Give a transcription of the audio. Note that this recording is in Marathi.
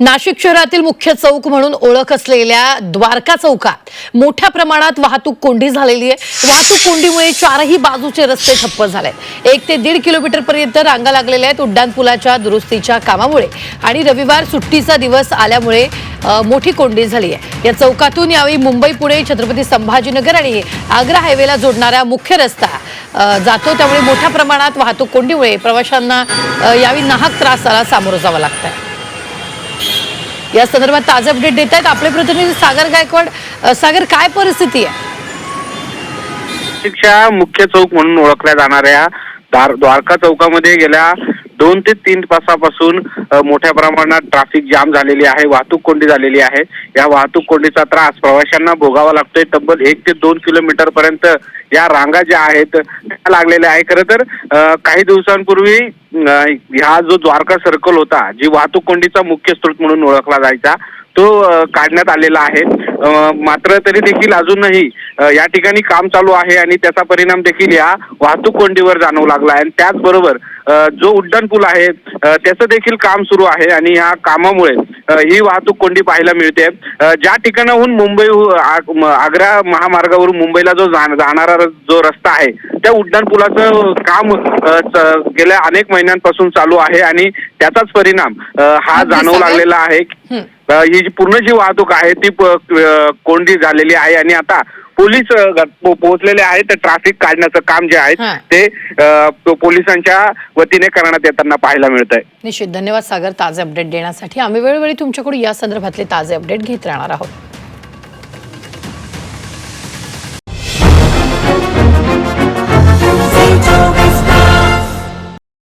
नाशिक शहरातील मुख्य चौक म्हणून ओळख असलेल्या द्वारका चौकात मोठ्या प्रमाणात वाहतूक कोंडी झालेली आहे. वाहतूक कोंडीमुळे चारही बाजूचे रस्ते ठप्प झाले एक ते दीड किलोमीटर पर्यंत रांगा लागलेल्या आहेत उड्डाणपुलाच्या दुरुस्तीच्या कामामुळे आणि रविवार सुट्टीचा दिवस आल्यामुळे मोठी कोंडी झाली आहे. या चौकातून यावेळी मुंबई पुणे छत्रपती संभाजीनगर आणि आग्रा हायवेला जोडणारा मुख्य रस्ता जातो. त्यामुळे मोठ्या प्रमाणात वाहतूक कोंडीमुळे प्रवाशांना यावेळी नाहक त्रासाला सामोरं जावं लागतंय. या संदर्भात ताजे अपडेट देत आहेत. आपले प्रतिनिधी सागर गायकवाड सागर काय परिस्थिती आहे? नाशिकच्या मुख्य चौक म्हणून ओळखल्या जाणाऱ्या द्वार द्वारका चौकामध्ये गेल्या दोन ते तीन तासापासून मोठ्या प्रमाणात ट्रॅफिक जाम झालेली आहे वाहतूक कोंडी झालेली आहे. या वाहतूक कोंडीचा त्रास प्रवाशांना भोगावा लागतोय. तब्बल एक ते दोन किलोमीटर पर्यंत या रांगा ज्या आहेत त्या लागलेल्या आहे. खरं तर काही दिवसांपूर्वी हा जो द्वारका सर्कल होता जी वाहतूक कोंडीचा मुख्य स्रोत म्हणून ओळखला जायचा तो काढण्यात आलेला आहे. मात्र तरी देखील अजूनही या ठिकाणी काम चालू आहे आणि त्याचा परिणाम देखील या वाहतूक कोंडीवर जाणवू लागला आहे. आणि त्याचबरोबर जो उड्डाण पूल आहे त्याचं देखील काम सुरू आहे आणि या कामामुळे ही वाहतूक कोंडी पाहायला मिळते. ज्या ठिकाणाहून मुंबई आग- आग्रा महामार्गावरून मुंबईला जो जाणारा जो रस्ता आहे त्या उड्डाण पुलाचं काम गेल्या अनेक महिन्यांपासून चालू आहे आणि त्याचाच परिणाम हा जाणवू लागलेला आहे. हं. जी पूर्ण जी वाहतूक आहे ती कोंडी झालेली आहे आणि आता पोलीस पोहोचलेले आहेत. ट्रॅफिक काढण्याचं काम जे आहे. ते पोलिसांच्या वतीने करण्यात येताना पाहायला मिळत आहे निश्चित. धन्यवाद सागर ताजे अपडेट देण्यासाठी. आम्ही वेळोवेळी तुमच्याकडून या संदर्भातले ताजे अपडेट घेत राहणार आहोत.